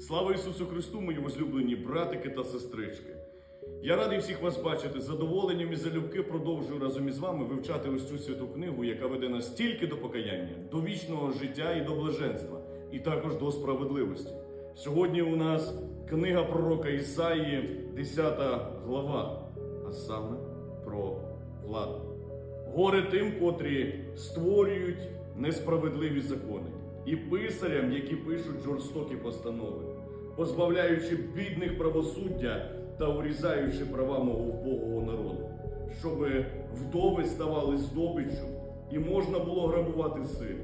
Слава Ісусу Христу, мої возлюблені братики та сестрички! Я радий всіх вас бачити. З задоволенням і залюбки продовжую разом із вами вивчати ось цю святу книгу, яка веде нас тільки до покаяння, до вічного життя і до блаженства, і також до справедливості. Сьогодні у нас книга пророка Ісаї, 10 глава, а саме про владу. Горе тим, котрі створюють несправедливі закони, і писарям, які пишуть жорстокі постанови, позбавляючи бідних правосуддя та урізаючи права мого вбогого народу, щоби вдови ставали здобиччю і можна було грабувати сир.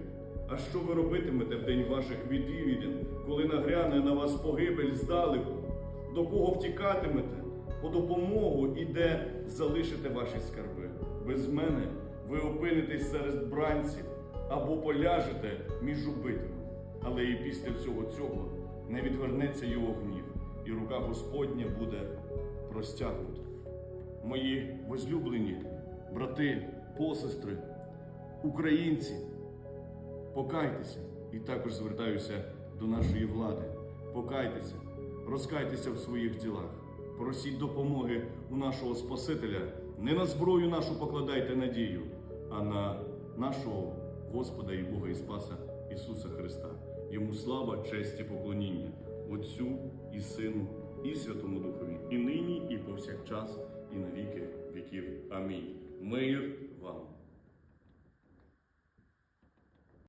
А що ви робитимете в день ваших відвідин, коли нагряне на вас погибель здалеку? До кого втікатимете? По допомогу і де залишите ваші скарби. Без мене ви опинитесь серед бранців або поляжете між убитими. Але і після всього цього не відвернеться його гнів, і рука Господня буде простягнута. Мої возлюблені брати, посестри, українці, покайтеся і також звертаюся до нашої влади. Покайтеся, розкайтеся в своїх ділах, просіть допомоги у нашого Спасителя. Не на зброю нашу покладайте надію, а на нашого Господа і Бога і Спаса Ісуса Христа. Йому слава, честь і поклоніння, Отцю і Сину, і Святому Духові, і нині, і повсякчас, і на віки віків. Амінь. Мир вам.